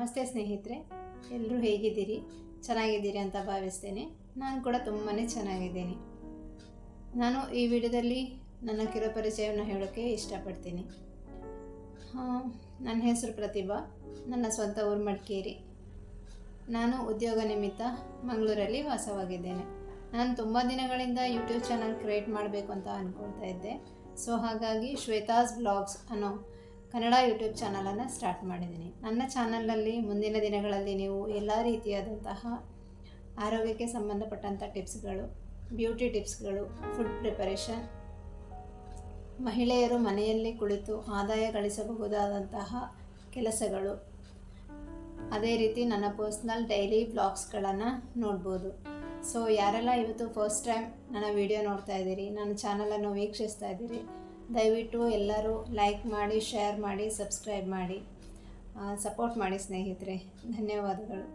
ನಮಸ್ತೆ ಸ್ನೇಹಿತರೆ ಎಲ್ಲರೂ ಹೇಗಿದ್ದೀರಿ? ಚೆನ್ನಾಗಿದ್ದೀರಿ ಅಂತ ಭಾವಿಸ್ತೇನೆ. ನಾನು ಕೂಡ ತುಂಬಾ ಚೆನ್ನಾಗಿದ್ದೀನಿ. ನಾನು ಈ ವಿಡಿಯೋದಲ್ಲಿ ನನ್ನ ಕಿರುಪರಿಚಯವನ್ನು ಹೇಳೋಕ್ಕೆ ಇಷ್ಟಪಡ್ತೀನಿ. ನನ್ನ ಹೆಸರು ಪ್ರತಿಭಾ. ನನ್ನ ಸ್ವಂತ ಊರು ಮಡಿಕೇರಿ. ನಾನು ಉದ್ಯೋಗ ನಿಮಿತ್ತ ಮಂಗಳೂರಲ್ಲಿ ವಾಸವಾಗಿದ್ದೇನೆ. ನಾನು ತುಂಬ ದಿನಗಳಿಂದ ಯೂಟ್ಯೂಬ್ ಚಾನಲ್ ಕ್ರಿಯೇಟ್ ಮಾಡಬೇಕು ಅಂತ ಅಂದ್ಕೊಳ್ತಾ ಇದ್ದೆ. ಸೊ, ಹಾಗಾಗಿ ಶ್ವೇತಾಸ್ ಬ್ಲಾಗ್ಸ್ ಅನ್ನೋ ಕನ್ನಡ ಯೂಟ್ಯೂಬ್ ಚಾನಲನ್ನು ಸ್ಟಾರ್ಟ್ ಮಾಡಿದ್ದೀನಿ. ನನ್ನ ಚಾನಲಲ್ಲಿ ಮುಂದಿನ ದಿನಗಳಲ್ಲಿ ನೀವು ಎಲ್ಲ ರೀತಿಯಾದಂತಹ ಆರೋಗ್ಯಕ್ಕೆ ಸಂಬಂಧಪಟ್ಟಂಥ ಟಿಪ್ಸ್ಗಳು, ಬ್ಯೂಟಿ ಟಿಪ್ಸ್ಗಳು, ಫುಡ್ ಪ್ರಿಪರೇಷನ್, ಮಹಿಳೆಯರು ಮನೆಯಲ್ಲಿ ಕುಳಿತು ಆದಾಯ ಗಳಿಸಬಹುದಾದಂತಹ ಕೆಲಸಗಳು, ಅದೇ ರೀತಿ ನನ್ನ ಪರ್ಸ್ನಲ್ ಡೈಲಿ ಬ್ಲಾಗ್ಸ್ಗಳನ್ನು ನೋಡ್ಬೋದು. ಸೊ, ಯಾರೆಲ್ಲ ಇವತ್ತು ಫಸ್ಟ್ ಟೈಮ್ ನನ್ನ ವಿಡಿಯೋ ನೋಡ್ತಾ ಇದ್ದೀರಿ, ನನ್ನ ಚಾನಲನ್ನು ವೀಕ್ಷಿಸ್ತಾ ಇದ್ದೀರಿ ದಯವಿಟ್ಟು ಎಲ್ಲರೂ ಲೈಕ್ ಮಾಡಿ ಶೇರ್ ಮಾಡಿ ಸಬ್ಸ್ಕ್ರೈಬ್ ಮಾಡಿ ಸಪೋರ್ಟ್ ಮಾಡಿ ಸ್ನೇಹಿತರೆ. ಧನ್ಯವಾದಗಳು.